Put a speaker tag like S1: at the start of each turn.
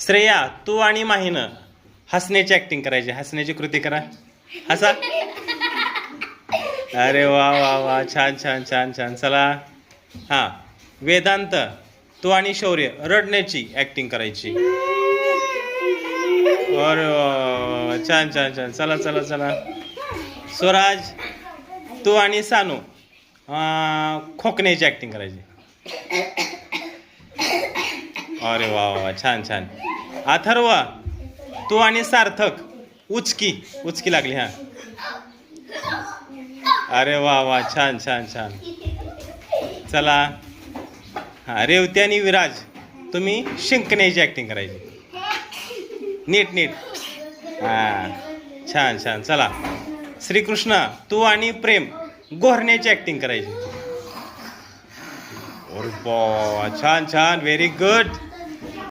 S1: श्रेया तू आणि माहीनं हसण्याची ऍक्टिंग करायची. हसण्याची कृती करा. हसा. अरे वा वा वा. छान छान छान छान. चला. हा. वेदांत तू आणि शौर्य रडण्याची ऍक्टिंग करायची. अरे वा छान छान छान. चला चला चला. स्वराज तू आणि सानू खोकण्याची ऍक्टिंग करायची. अरे वा वा छान छान. अथर्व तू आणि सार्थक उचकी उचकी लागली हा. अरे वा वा छान छान छान. चला. हा रेवती आणि विराज तुम्ही शिंकण्याची ॲक्टिंग करायची. नीट नीट. हां छान छान. चला. श्रीकृष्ण तू आणि प्रेम गोहरण्याची ॲक्टिंग करायची. छान छान. Very good